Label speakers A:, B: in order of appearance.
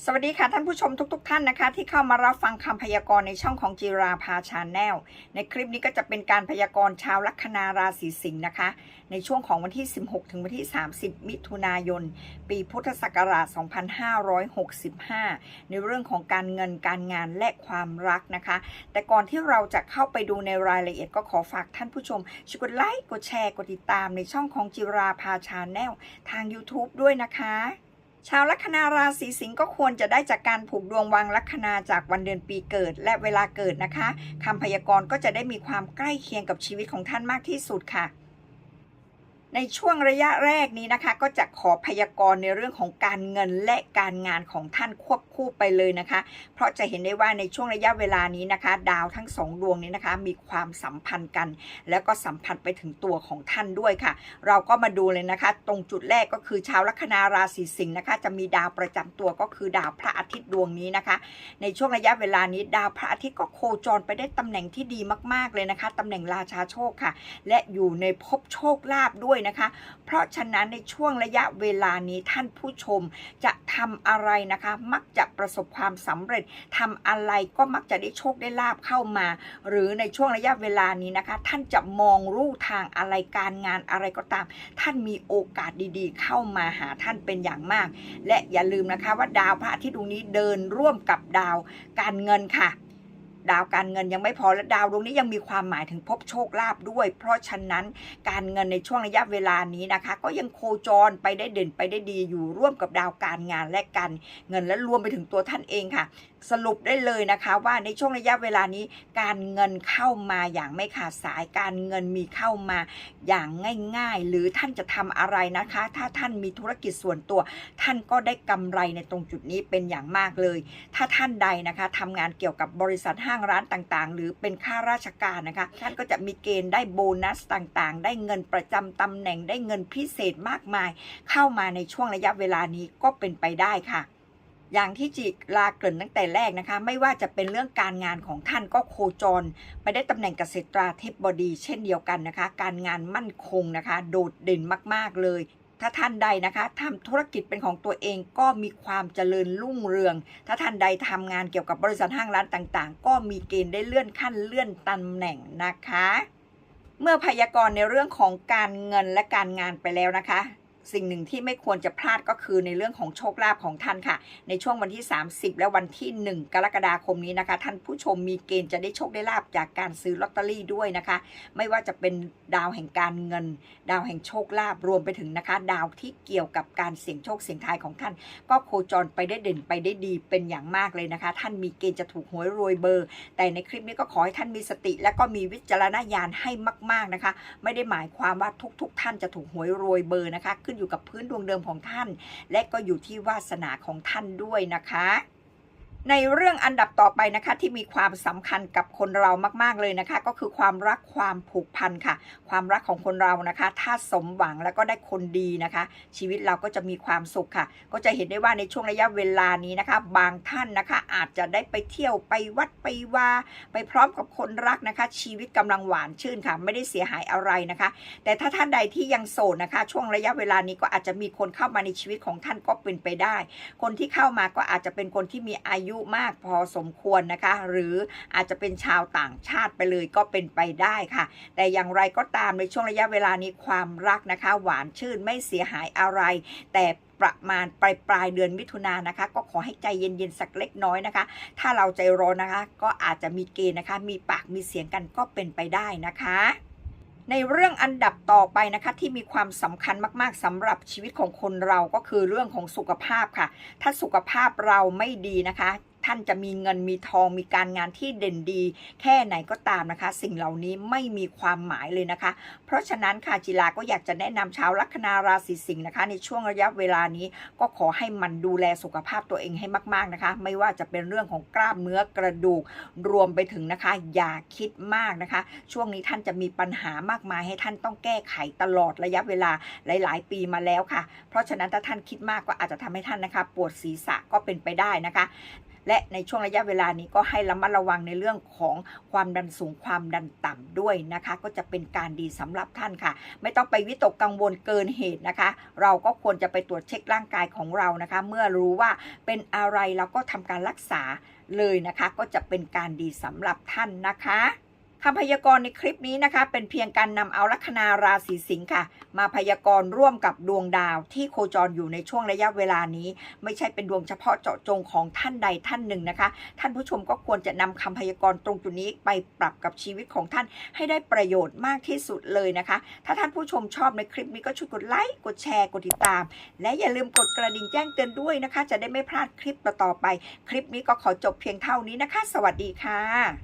A: สวัสดีค่ะท่านผู้ชมทุกๆท่านนะคะ ที่เข้ามารับฟังคำพยากรณ์ในช่องของจีราพาชาแนลในคลิปนี้ก็จะเป็นการพยากรณ์ชาวลัคนาราศีสิงห์นะคะ ในช่วงของวันที่ 16 ถึงวันที่ 30 มิถุนายน ปีพุทธศักราช 2565 ในเรื่องของการเงินการงานและความรักนะคะ แต่ก่อนที่เราจะเข้าไปดูในรายละเอียดก็ขอฝากท่านผู้ชมช่วยกดไลค์กดแชร์กดติดตามในช่องของจิราพาชาแนลทาง YouTube ด้วยนะคะ ชาวลัคนาราศีสิงห์ก็ควรจะได้จากการผูกดวงวางลัคนาจากวันเดือนปีเกิด และเวลาเกิดนะคะคำพยากรณ์ก็จะได้มีความใกล้เคียงกับชีวิตของท่านมากที่สุดค่ะ ในช่วงระยะแรกนี้นะคะ ก็จะขอพยากรณ์ในเรื่องของการเงินและการงานของท่านควบคู่ไปเลยนะคะ เพราะจะเห็นได้ว่าในช่วงระยะเวลานี้นะคะ ดาวทั้งสองดวงนี้นะคะ มีความสัมพันธ์กัน แล้วก็สัมพันธ์ไปถึงตัวของท่านด้วยค่ะ เราก็มาดูเลยนะคะ ตรงจุดแรกก็คือชาวลัคนาราศีสิงห์นะคะ จะมีดาวประจำตัวก็คือดาวพระอาทิตย์ดวงนี้นะคะ ในช่วงระยะเวลานี้ ดาวพระอาทิตย์ก็โคจรไปได้ตำแหน่งที่ดีมาก ๆเลยนะคะตำแหน่งราชาโชคค่ะ และอยู่ในภพโชคลาภด้วยนะคะ เพราะฉะนั้นในช่วงระยะเวลานี้ท่านผู้ชมจะทำอะไรนะคะ มักจะประสบความสำเร็จทำอะไรก็มักจะได้โชคได้ลาบเข้ามา หรือในช่วงระยะเวลานี้นะคะ ท่านจะมองรูทางอะไรการงานอะไรก็ตาม ท่านมีโอกาสดีๆ เข้ามาหาท่านเป็นอย่างมาก และอย่าลืมนะคะว่าดาวพระอาทิตย์ดวงนี้เดินร่วมกับดาวการเงินค่ะ ดาวการเงินยังไม่พอและดาวดวงนี้ยังมีความหมายถึงพบโชคลาภด้วย เพราะฉะนั้นการเงินในช่วงระยะเวลานี้นะคะ ก็ยังโคจรไปได้เด่นไปได้ดีอยู่ร่วมกับดาวการงานและการเงินและรวมไปถึงตัวท่านเองค่ะ สรุปได้เลยนะคะว่าในช่วงระยะเวลานี้การเงินเข้ามาอย่างไม่ขาดสายการเงินมีเข้ามาอย่างง่าย ๆ หรือท่านจะทำอะไรนะคะ ถ้าท่านมีธุรกิจส่วนตัว ท่านก็ได้กำไรในตรงจุดนี้เป็นอย่างมากเลย ถ้าท่านใดนะคะทำงานเกี่ยวกับบริษัทห้างร้านต่างๆ หรือเป็นข้าราชการนะคะ ท่านก็จะมีเกณฑ์ได้โบนัสต่างๆ ได้เงินประจำตำแหน่งได้เงินพิเศษมากมาย เข้ามาในช่วงระยะเวลานี้ก็เป็นไปได้ค่ะอย่างที่จิลาเกริ่นตั้งแต่แรกนะคะ ไม่ว่าจะเป็นเรื่องการงานของท่านก็โคจร ไปได้ตำแหน่งเกษตราธิบดี เช่นเดียวกันนะคะ การงานมั่นคงนะคะ โดดเด่นมากๆเลย ถ้าท่านใดนะคะทำธุรกิจเป็นของตัวเองก็มีความเจริญรุ่งเรือง ถ้าท่านใดทำงานเกี่ยวกับบริษัทห้างร้านต่างๆ ก็มีเกณฑ์ได้เลื่อนขั้นเลื่อนตำแหน่งนะคะ เมื่อพยากรณ์ในเรื่องของการเงินและการงานไปแล้วนะคะ สิ่งหนึ่งที่ไม่ควรจะพลาดก็คือในเรื่องของโชคลาภของท่านค่ะ ในช่วงวันที่ 30 และวันที่ 1 กรกฎาคมนี้นะคะ ท่านผู้ชมมีเกณฑ์จะได้โชคได้ลาบจากการซื้อลอตเตอรี่ด้วยนะคะ ไม่ว่าจะเป็นดาวแห่งการเงิน ดาวแห่งโชคลาภรวมไปถึงนะคะ ดาวที่เกี่ยวกับการเสี่ยงโชคเสี่ยงทายของท่าน ก็โคจรไปได้เด่นไปได้ดีเป็นอย่างมากเลยนะคะ ท่านมีเกณฑ์จะถูกหวยรวยเบอร์ แต่ในคลิปนี้ก็ขอให้ท่านมีสติ และก็มีวิจารณญาณให้มาก ๆนะคะ ไม่ได้หมายความว่าทุก ๆทท่านจะถูกหวยรวยเบอร์นะคะขึ้นอยู่กับพื้นดวงเดิมของท่าน และก็อยู่ที่วาสนาของท่านด้วยนะคะ ในเรื่องอันดับต่อไปนะคะที่มีความสำคัญกับคนเรามากๆเลยนะคะ ก็คือความรักความผูกพันค่ะ ความรักของคนเรานะคะ ถ้าสมหวังแล้วก็ได้คนดีนะคะ ชีวิตเราก็จะมีความสุขค่ะ ก็จะเห็นได้ว่าในช่วงระยะเวลานี้นะคะ บางท่านนะคะอาจจะได้ไปเที่ยวไปวัดไปวาไปพร้อมกับคนรักนะคะ ชีวิตกำลังหวานชื่นค่ะ ไม่ได้เสียหายอะไรนะคะ แต่ถ้าท่านใดที่ยังโสดนะคะ ช่วงระยะเวลานี้ก็อาจจะมีคนเข้ามาในชีวิตของท่านก็เป็นไปได้ คนที่เข้ามาก็อาจจะเป็นคนที่มีอายุมากพอสมควรนะคะ หรืออาจจะเป็นชาวต่างชาติไปเลยก็เป็นไปได้ค่ะ แต่อย่างไรก็ตามในช่วงระยะเวลานี้ความรักนะคะ หวานชื่นไม่เสียหายอะไร แต่ประมาณปลายปลายเดือนมิถุนายนนะคะ ก็ขอให้ใจเย็นๆสักเล็กน้อยนะคะ ถ้าเราใจร้อนนะคะ ก็อาจจะมีเกณฑ์นะคะ มีปากมีเสียงกันก็เป็นไปได้นะคะในเรื่องอันดับต่อไปนะคะที่มีความสำคัญมากๆสำหรับชีวิตของคนเราก็คือเรื่องของสุขภาพค่ะ ถ้าสุขภาพเราไม่ดีนะคะ ท่านจะมีเงินมีทองมีการงานที่เด่นดี แค่ไหนก็ตามนะคะ สิ่งเหล่านี้ไม่มีความหมายเลยนะคะ เพราะฉะนั้นค่ะจิลาก็อยากจะแนะนำชาวลัคนาราศีสิงห์นะคะ ในช่วงระยะเวลานี้ก็ขอให้มันดูแลสุขภาพตัวเองให้มาก ๆนะคะ ไม่ว่าจะเป็นเรื่องของกล้ามเนื้อกระดูกรวมไปถึงนะคะ อย่าคิดมากนะคะ ช่วงนี้ท่านจะมีปัญหามากมายให้ท่านต้องแก้ไขตลอดระยะเวลาหลาย ๆ ปีมาแล้วค่ะ เพราะฉะนั้นถ้าท่านคิดมากก็อาจจะทำให้ท่านนะคะ ปวดศีรษะก็เป็นไปได้นะคะ และในช่วงระยะเวลานี้ก็ให้ระมัดระวังในเรื่องของความดันสูงความดันต่ำด้วยนะคะ ก็จะเป็นการดีสำหรับท่านค่ะ ไม่ต้องไปวิตกกังวลเกินเหตุนะคะ เราก็ควรจะไปตรวจเช็คร่างกายของเรานะคะ เมื่อรู้ว่าเป็นอะไรเราก็ทำการรักษาเลยนะคะ ก็จะเป็นการดีสำหรับท่านนะคะ คำพยากรณ์ในคลิปนี้นะคะ เป็นเพียงการนำเอาลัคนาราศีสิงค์ค่ะ มาพยากรณ์ร่วมกับดวงดาวที่โคจรอยู่ในช่วงระยะเวลานี้ ไม่ใช่เป็นดวงเฉพาะเจาะจงของท่านใดท่านหนึ่งนะคะ ท่านผู้ชมก็ควรจะนำคำพยากรณ์ตรงจุดนี้ไปปรับกับชีวิตของท่านให้ได้ประโยชน์มากที่สุดเลยนะคะ ถ้าท่านผู้ชมชอบในคลิปนี้ก็ช่วยกดไลค์กดแชร์กดติดตาม และอย่าลืมกดกระดิ่งแจ้งเตือนด้วยนะคะ จะได้ไม่พลาดคลิปต่อๆไป คลิปนี้ก็ขอจบเพียงเท่านี้นะคะ สวัสดีค่ะ